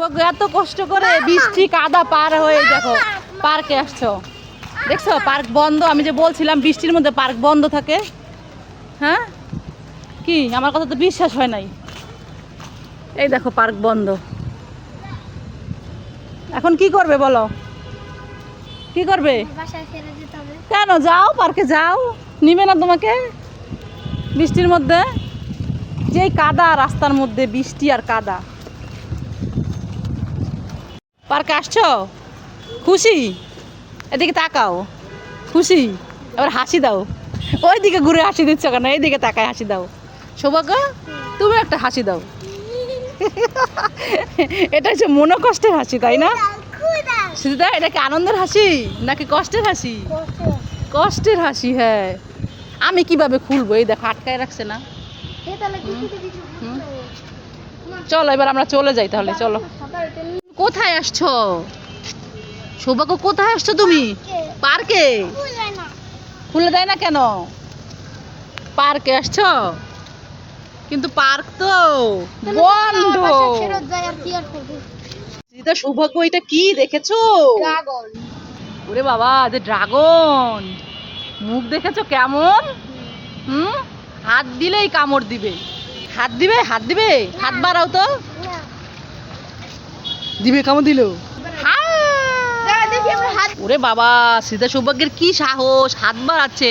সৌভাগ্য এত কষ্ট করে বৃষ্টি কাদা পার হয়ে দেখো পার্কে আসছো। দেখছ পার্ক বন্ধ আমি যে বলছিলাম বৃষ্টির মধ্যে পার্ক বন্ধ থাকে। হ্যাঁ? কি? আমার কথা তো বিশ্বাস হয় নাই। এই দেখো পার্ক বন্ধ। এখন কি করবে বলো? কি করবে? কেন যাও পার্কে যাও। নিবে না তোমাকে? বৃষ্টির মধ্যে? যেই কাদা রাস্তার মধ্যে বৃষ্টি আর কাদা। পার্কে আসছো? খুশি? এদিকে তাকাও। খুশি? এবার হাসি দাও। ওইদিকে ঘুরে হাসি দিচ্ছ কেন? এইদিকে তাকায় হাসি দাও। সৌভাগ্য? তুমি একটা হাসি দাও। এটা হচ্ছে মনো কষ্টের হাসি তাই না? খুদা সুদা এটা কি আনন্দের হাসি নাকি কষ্টের হাসি? কষ্টের হাসি হ্যাঁ। আমি কীভাবে খুলবো? এই দেখো আটকায় রাখছে না। চলো এবার আমরা চলে যাই তাহলে চলো। কোথায় আসছো? সৌভাগ্য কোথায় আসছো তুমি? পার্কে? খুলে দেয় না কেন? পার্কে আসছো? কিন্তু পার্ক তো বন্ধ। আর সৌভাগ্য এটা কি দেখেছ? ড্রাগন। ওরে বাবা যে ড্রাগন। মুখ দেখেছ কেমন? হুম। হাত দিলেই কামড় দিবে। হাত দিবে? হাত দিবে? হাত বাড়াও তো। দিবে কামড় দিল? দেখি ওরে বাবা সীতা সৌভাগ্যের কি সাহস হাত বাড়াচ্ছে।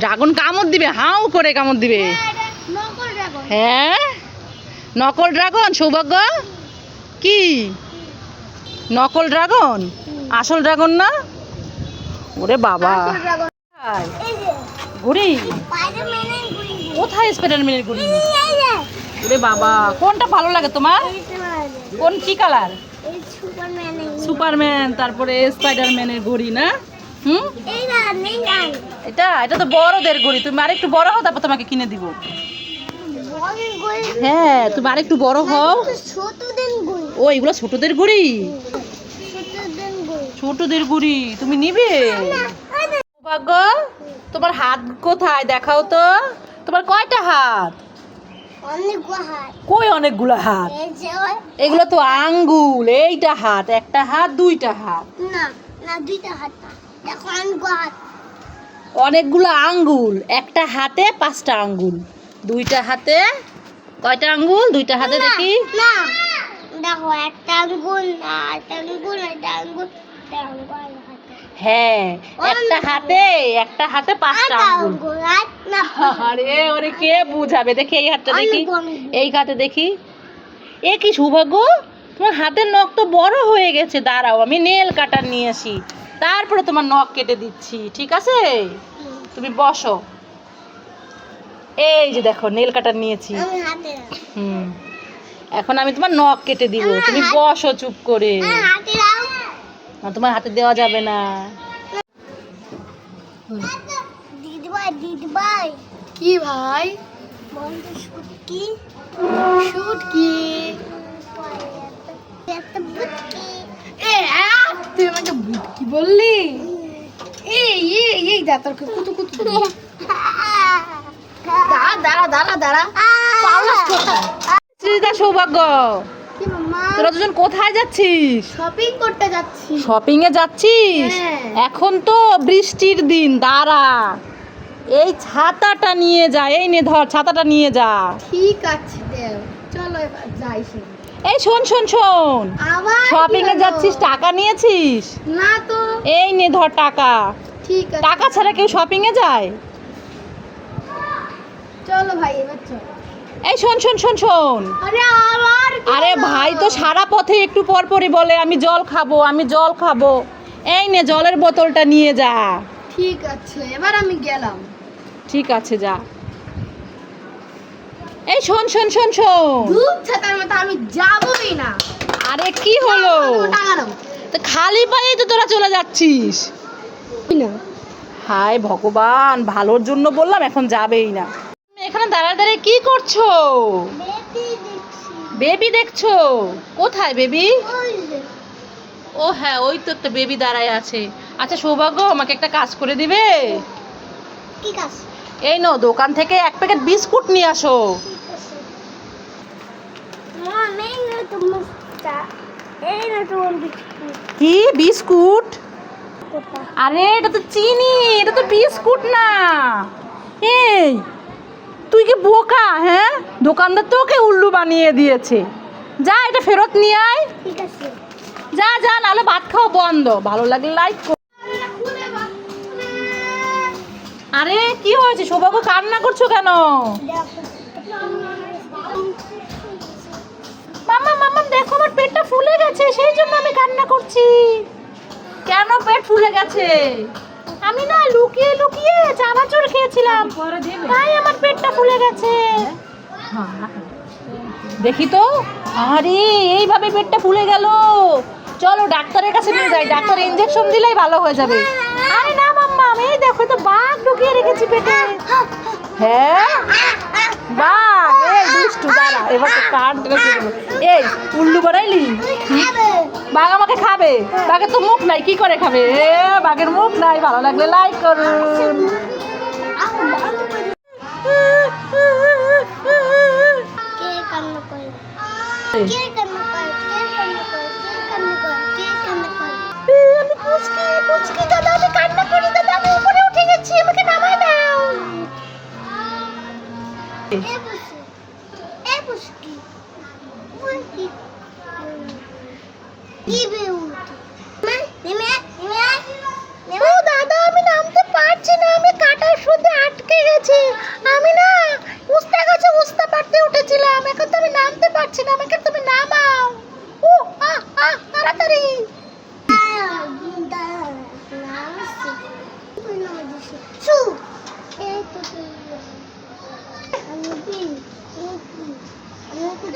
ড্রাগন কামড় দিবে হাউ করে কামড় দিবে। হ্যাঁ নকল ড্রাগন। সৌভাগ্য? কি? নকল ড্রাগন? আসল ড্রাগন না? ওরে বাবা। ড্রাগন। কোথায়? এই যে। ঘুড়ি? কোথায় স্পাইডারম্যানের ঘুড়ি? ওরে বাবা কোনটা ভালো লাগে তোমার? কোন কি কালার সুপারম্যান তারপরে স্পাইডারম্যানের ঘড়ি না? হুম? এটা এটা তো বড়দের ঘড়ি। তুমি আরেকটু বড় হও তারপর তোমাকে কিনে দিব। হ্যাঁ তুমি আরেকটু বড় হও। ছোটদের ও এগুলো ছোটদের ঘড়ি? ছোটদের ঘড়ি। তুমি নিবে? সৌভাগ্য তোমার হাত কোথায়? দেখাও তো। তোমার কয়টা হাত? কই অনেকগুলো হাত? এগুলো তো আঙ্গুল এইটা হাত একটা হাত দুইটা হাত। না না দুইটা হাত দেখো অনেক হাত। অনেকগুলো আঙ্গুল একটা হাতে পাঁচটা আঙ্গুল। দুইটা হাতে কয়টা আঙ্গুল? দুইটা হাতে দেখি। না। দেখো একটা আঙ্গুল না একটা আঙ্গুল একটা আঙ্গুল একটা আঙ্গুল। হ্যাঁ একটা হাতে একটা হাতে পাঁচটা আঙ্গুল। আরে ওরে কে বুঝাবে? দেখি এই হাতটা দেখি। এই হাতে দেখি। এ কি সৌভাগ্য? তোমার হাতের নখ তো বড় হয়ে গেছে। দাঁড়াও আমি নেল কাটার নিয়ে আসি। তারপরে তোমার নখ কেটে দিচ্ছি ঠিক আছে? তুমি বসো। এই যে দেখো নেল কাটার নিয়েছি। হুম। এখন আমি তোমার নখ কেটে দিব। তুমি বসো চুপ করে। তোমার হাতে দেওয়া যাবে না। দিদি ভাই দিদি ভাই? কি ভাই শুটকি। শুটকি এ আহ, তুই আমাকে বুটকি বললি? এই এই এই দা তোর কুতু কুতু দাঁড়া দাঁড়া দাঁড়া সৌভাগ্য। তোরা দুজন কোথায় যাচ্ছিস? শপিং করতে যাচ্ছি। শপিং এ যাচ্ছিস? হ্যাঁ। এখন তো বৃষ্টির দিন দাঁড়া। এই ছাতাটা নিয়ে যা এই নে ধর ছাতাটা নিয়ে যা। ঠিক আছে দেও। চলো এবার যাই এই শোন শোন শোন। শপিং এ যাচ্ছিস টাকা নিয়েছিস? না তো। এই নে ধর টাকা। ঠিক আছে। টাকা ছাড়া কেউ শপিং এ যায়? চলো ভাই এবার চলো। এই শোন শোন শোন শোন। আরে? ভাই তো সারা পথে একটু পর পরই বলে আমি জল খাব আমি জল খাব। এই নে জলের বোতলটা নিয়ে যা। ঠিক আছে এবার আমি গেলাম। ঠিক আছে যা। এই শোন শোন শোন শোন। ধূপ ছাতার মতো আমি যাবই না। আরে কি হলো? তো খালি পায়ে তো তোরা চলে যাচ্ছিস। না। হায় ভগবান ভালোর জন্য বললাম এখন যাবেই না। এখানে দাঁড়ায় দাঁড়িয়ে কি করছ? বেবি দেখছ? কোথায় বেবি? ও হ্যাঁ ওই তো একটা বেবি দাঁড়ায় আছে। আচ্ছা সৌভাগ্য আমাকে একটা কাজ করে দিবে? ঠিক আছে এই নো দোকান থেকে এক প্যাকেট বিস্কুট নিয়ে আসো। কি বিস্কুট? আরে এটা তো চিনি এটা তো বিস্কুট না। এই তুই কি বোকা হ্যাঁ? দোকানদার তোকে উল্লু বানিয়ে দিয়েছে। যা এটা ফেরত নিয়ে আয়। যা যা নাহলে ভাত খাওয়া বন্ধ। ভালো লাগলে লাইক কর। আরে কি হয়েছে? সৌভাগ্য কান্না করছ কেন? মামা মামা দেখো আমার পেটটা ফুলে গেছে সেই জন্য আমি কান্না করছি। কেন পেট ফুলে গেছে? আমি না লুকিয়ে লুকিয়ে চানাচুর খেয়েছিলাম। তাই আমার ফুলে গেছে। দেখি তো। আরে, এইভাবে পেটটা ফুলে গেল। চলো, ডাক্তারের কাছে নিয়ে যাই। ডাক্তার ইঞ্জেকশন দিলেই ভালো হয়ে যাবে। আরে না, মাম্মা এই দেখো তো, বাঘ ঢুকিয়ে রেখেছি পেটে। হ্যাঁ? বাঘ, এই দুষ্টু, দাঁড়া, এবার তো কাঠ এই, উল্লু বানাইলি বাঘ আমাকে খাবে। বাঘের তো মুখ নাই, কি করে খাবে? বাঘের মুখ নাই, ভালো লাগলে লাইক করুন। দাদা আমি নামতে পারছি না আমি কাটার সুদে আটকে গেছি আমি না উস্তা গাছে উস্তা পারতে উঠেছিলাম এখন তো আমি নামতে পারছি না আমাকে তুমি নামাও। ও আ আ তাড়াতাড়ি।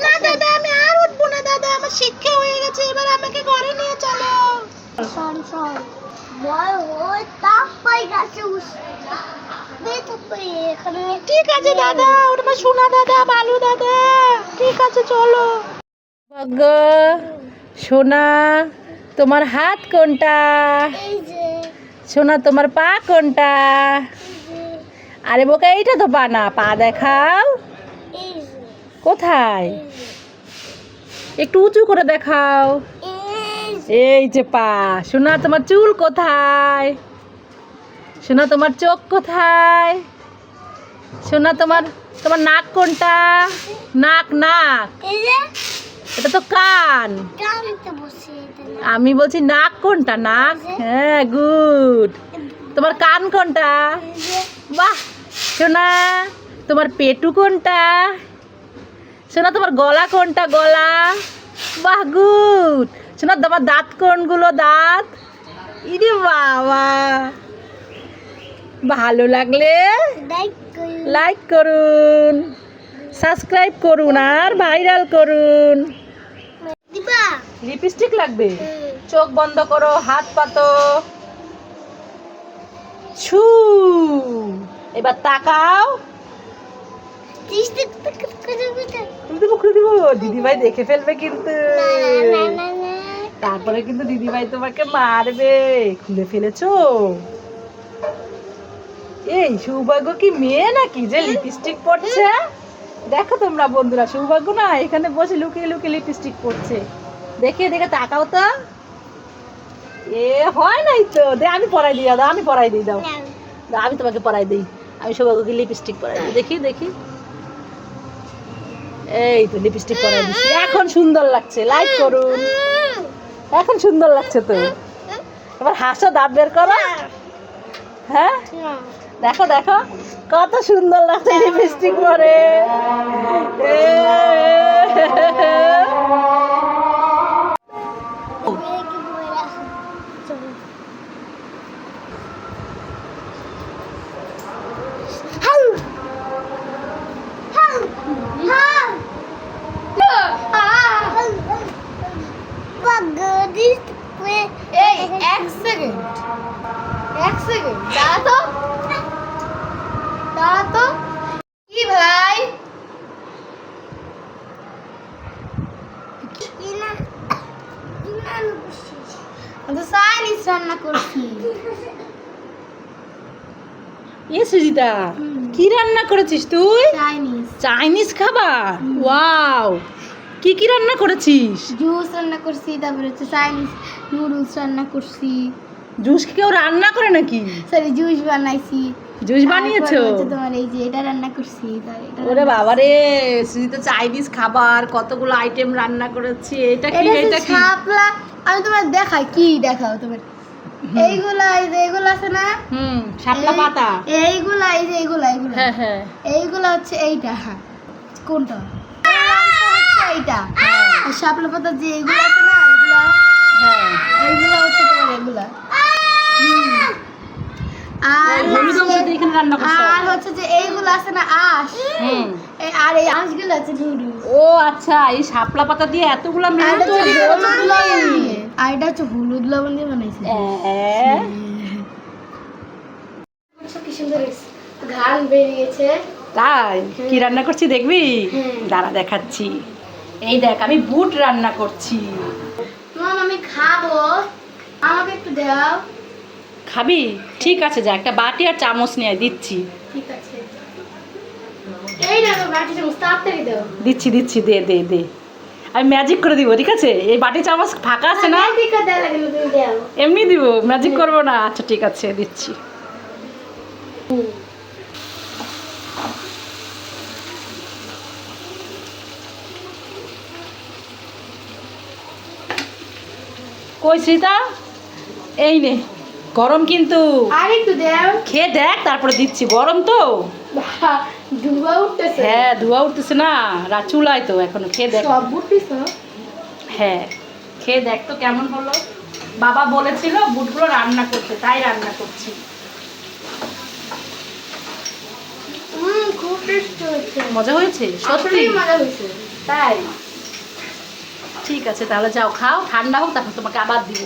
না দাদা আমি আর উঠবো না দাদা আমার শিক্ষা হয়ে গেছে এবার আমাকে ঘরে নিয়ে চলো। শোন শোন বল ওই তাপ পাই গাছে ঠিক আছে দাদা ওটা সোনা দাদা ভালো দাদা। ঠিক আছে চলো। ভাগ্য সোনা তোমার হাত কোনটা? সোনা তোমার পা কোনটা? আরে বোকা এইটা তো পা না পা দেখাও। যে। এই যে। কোথায় একটু উঁচু করে দেখাও। এই যে পা। সোনা তোমার চুল কোথায়? সোনা তোমার চোখ কোথায়? সোনা তোমার তোমার নাক কোনটা? নাক নাক। এটা তো কান। আমি বলছি নাক কোনটা? নাক? হ্যাঁ গুড। তোমার কান কোনটা? বাহ! সোনা তোমার পেটু কোনটা? সোনা তোমার গলা কোনটা? গলা। বাহ গুড। সোনা তোমার দাঁত কোনগুলো? দাঁত? ইরে বাবা! ভালো লাগলে লাইক করুন সাবস্ক্রাইব করুন আর ভাইরাল করুন। লিপস্টিক লাগবে? চোখ বন্ধ করো হাত পাতো। ছু। এবার তাকাও। তুমি তো মুখে দিব দিদিভাই দেখে ফেলবে কিন্তু। তারপরে কিন্তু দিদিভাই তোমাকে মারবে। খুলে ফেলেছো? এই সৌভাগ্য কি মেয়ে নাকি যে লিপস্টিক পরছে? দেখো তোমরা বন্ধুরা সৌভাগ্য না এখানে বসে লুকিয়ে লুকিয়ে লিপস্টিক পরছে। দেখে দেখে তাকাও তো। এ হয় নাই তো। দে আমি পরাই দিই দাদা আমি পরাই দিই দাও। দাও, আমি তোমাকে পরাই দিই। আমি সৌভাগ্যকে লিপস্টিক পরাই দিই। দেখি দেখি। এই তো লিপস্টিক পরাই দিচ্ছি এখন সুন্দর লাগছে। লাইক করুন। এখন সুন্দর লাগছে তো। এবার হাসো দাঁত বের করো। হ্যাঁ? দেখো দেখো কত সুন্দর লাগছে লিপস্টিক পরে এ। এই এক সেকেন্ড এক সেকেন্ড দাঁড়া তো দাঁড়া তো কি ভাই চাইনিজ রান্না করছি। এ সুজিতা কি রান্না করেছিস তুই? চাইনিজ চাইনিজ খাবার? ওয়াও কি কি রান্না করেছিস? জুস রান্না করছি তারপরে হচ্ছে চাইনিজ নুডলস রান্না করছি। জুস কি কেউ রান্না করে নাকি? সরি জুস বানাইছি। জুস বানিয়েছো? তোমার এই যে এটা রান্না করছি ওরে বাবা রে তো চাইনিজ খাবার কতগুলো আইটেম রান্না করেছি এটা কি এটা কি? শাপলা আমি তোমার দেখাই কি দেখাও তোমার? এইগুলা এই যে এইগুলো আছে না? হুম শাপলা পাতা। এইগুলা এই যে এইগুলা এইগুলা। হ্যাঁ হ্যাঁ। এইগুলা হচ্ছে এইটা কোনটা? হচ্ছে এইটা আর শাপলা পাতা যে এইগুলা আছে না এইগুলা হ্যাঁ। এইগুলা হচ্ছে তোমার এগুলা হুম। আর হলুদ অংশ হচ্ছে- দিয়ে এখানে রান্না করছ আর হচ্ছে যে এইগুলো আছে না আঁশ হুম এই আছে ও আচ্ছা এই শাপলা পাতা দিয়ে এতগুলো মেনু তৈরি আর এটা হচ্ছে হলুদ লবণ দিয়ে বানাইছে। হ্যাঁ। কি সুন্দর ঘান বেরিয়েছে। তাই? কি রান্না করছি দেখবি? হ্যাঁ। দাঁড়া দেখাচ্ছি। এই দেখ আমি বুট রান্না করছি। মাম আমি খাব। আমাকে একটু দাও। খাবি? ঠিক আছে যা একটা বাটি আর চামচ নিয়ে দিচ্ছি। ঠিক আছে এই দেখো বাটি চামচ তাড়াতাড়ি দাও দিচ্ছি দিচ্ছি দে দে দে। আমি ম্যাজিক করে দিব ঠিক আছে? এই বাটি চামচ ফাঁকা আছে না? দাও। এমনি দিব ম্যাজিক করব না। আচ্ছা ঠিক আছে দিচ্ছি। কই শ্রীতা? এই নে গরম কিন্তু। আর একটু দাও। খেয়ে দেখ তারপরে দিচ্ছি। গরম তো। ধোঁয়া উঠতেছে। হ্যাঁ ধোয়া উঠতেছে না রা চুলায় তো এখনও খেয়ে দেখ। সব হ্যাঁ খেয়ে দেখ তো কেমন হলো। বাবা বলেছিল বুটগুলো রান্না করতে তাই রান্না করছি। মজা হয়েছে? সত্যি? মজা হয়েছে। তাই? ঠিক আছে তাহলে যাও খাও ঠান্ডা হোক তারপর তোমাকে আবার দিব।